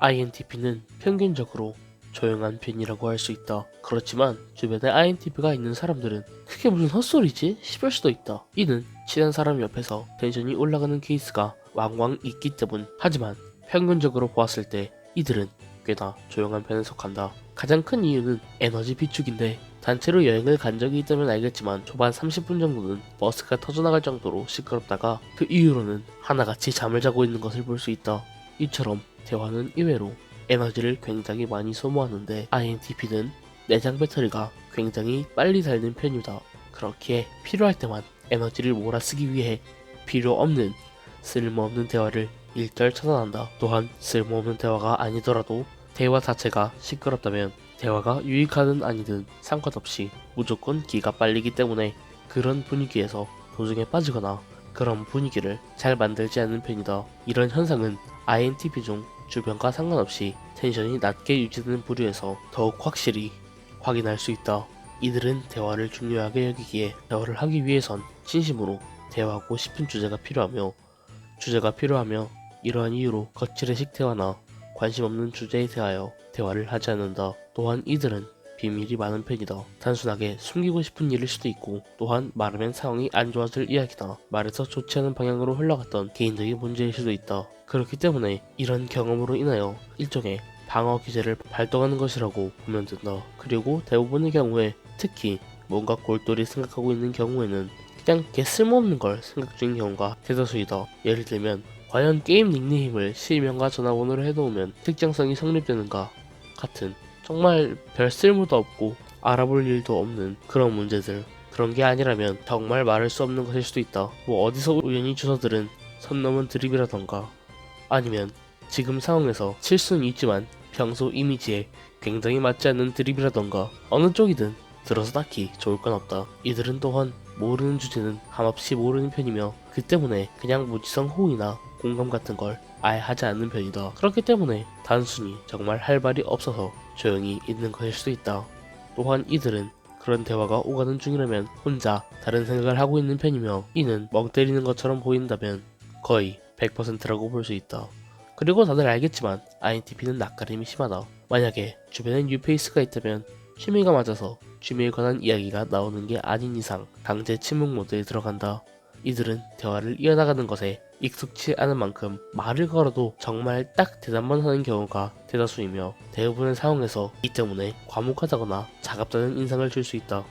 INTP는 평균적으로 조용한 편이라고 할 수 있다. 그렇지만 주변에 INTP가 있는 사람들은 그게 무슨 헛소리지? 싶을 수도 있다. 이는 친한 사람 옆에서 텐션이 올라가는 케이스가 왕왕 있기 때문. 하지만 평균적으로 보았을 때 이들은 꽤나 조용한 편에 속한다. 가장 큰 이유는 에너지 비축인데 단체로 여행을 간 적이 있다면 알겠지만 초반 30분 정도는 버스가 터져나갈 정도로 시끄럽다가 그 이후로는 하나같이 잠을 자고 있는 것을 볼 수 있다. 이처럼 대화는 의외로 에너지를 굉장히 많이 소모하는데 INTP는 내장 배터리가 굉장히 빨리 닳는 편이다. 그렇기에 필요할 때만 에너지를 몰아쓰기 위해 필요 없는 쓸모없는 대화를 일절 차단한다. 또한 쓸모없는 대화가 아니더라도 대화 자체가 시끄럽다면 대화가 유익하든 아니든 상관없이 무조건 기가 빨리기 때문에 그런 분위기에서 도중에 빠지거나 그런 분위기를 잘 만들지 않는 편이다. 이런 현상은 INTP 중 주변과 상관없이 텐션이 낮게 유지되는 부류에서 더욱 확실히 확인할 수 있다. 이들은 대화를 중요하게 여기기에 대화를 하기 위해선 진심으로 대화하고 싶은 주제가 필요하며 주제가 필요하며 이러한 이유로 거칠의식 대화나 관심 없는 주제에 대하여 대화를 하지 않는다. 또한 이들은 비밀이 많은 편이다. 단순하게 숨기고 싶은 일일 수도 있고 또한 말하면 상황이 안 좋아질 이야기나 말에서 좋지 않은 방향으로 흘러갔던 개인적인 문제일 수도 있다. 그렇기 때문에 이런 경험으로 인하여 일종의 방어 기제를 발동하는 것이라고 보면 된다. 그리고 대부분의 경우에 특히 뭔가 골똘히 생각하고 있는 경우에는 그냥 개 쓸모없는 걸 생각 중인 경우가 대다수이다. 예를 들면 과연 게임 닉네임을 실명과 전화번호를 해놓으면 특정성이 성립되는가 같은 정말 별 쓸모도 없고 알아볼 일도 없는 그런 문제들. 그런 게 아니라면 정말 말할 수 없는 것일 수도 있다. 뭐 어디서 우연히 주워들은 선 넘은 드립이라던가 아니면 지금 상황에서 칠 수는 있지만 평소 이미지에 굉장히 맞지 않는 드립이라던가 어느 쪽이든 들어서 딱히 좋을 건 없다. 이들은 또한 모르는 주제는 한없이 모르는 편이며 그 때문에 그냥 무지성 호응이나 공감 같은 걸 아예 하지 않는 편이다. 그렇기 때문에 단순히 정말 할 말이 없어서 조용히 있는 것일 수도 있다. 또한 이들은 그런 대화가 오가는 중이라면 혼자 다른 생각을 하고 있는 편이며 이는 멍 때리는 것처럼 보인다면 거의 100%라고 볼 수 있다. 그리고 다들 알겠지만 INTP는 낯가림이 심하다. 만약에 주변에 뉴페이스가 있다면 취미가 맞아서 취미에 관한 이야기가 나오는 게 아닌 이상 강제 침묵 모드에 들어간다. 이들은 대화를 이어나가는 것에 익숙치 않은 만큼 말을 걸어도 정말 딱 대답만 하는 경우가 대다수이며 대부분의 상황에서 이 때문에 과묵하다거나 차갑다는 인상을 줄 수 있다.